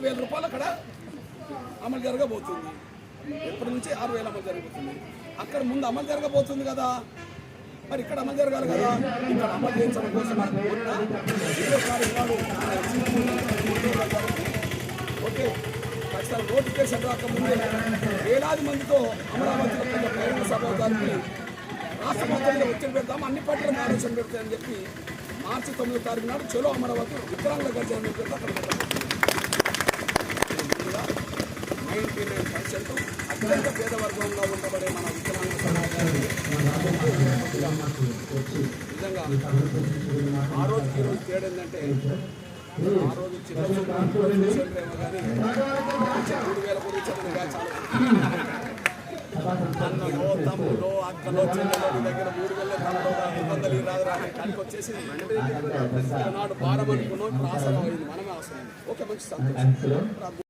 ఆరు వేల రూపాయలు అక్కడ అమలు జరగబోతుంది. ఎప్పటి నుంచి ఆరు వేలు అమలు జరగబోతుంది? అక్కడ ముందు అమలు జరగబోతుంది కదా? మరి ఇక్కడ అమలు జరగాలి కదా? ఇక్కడ అమలు చేయించడం కోసం ఓకే ఖచ్చితంగా నోటిఫికేషన్ రాకముందే వేలాది మందితో అమరావతిలో పెద్ద బహిరంగ రాష్ట్ర మొత్తంలో ఒత్తిడి పెడతాం అన్ని పార్టీలకు ఆలోచన పెడతాయని చెప్పి మార్చి తొమ్మిదో తారీఖు నాడు చలో అమరావతి వికలాంగుల గర్జన అక్కడ నైన్ పర్సెంట్ అత్యంత పేద వర్గంగా ఉండబడే మన వికలాంగ సమాజానికి నిజంగా ఆ రోజుకి ఈ రోజు తేడా ఏంటంటే ఆ రోజు చిన్న చూసేట్లేమో కానీ మూడు వేల చాలా అన్నలో తమ్ముడో అక్కలో చెల్లెలో దగ్గర మూడు వేల తమ్ముడో ఐదు వందలు రాదు రాని కాడికి వచ్చేసి నాడు భారం అనుకున్నాం ఇప్పుడు ఆసనం అయింది మనమే అవసరం ఓకే మంచి సంతోషం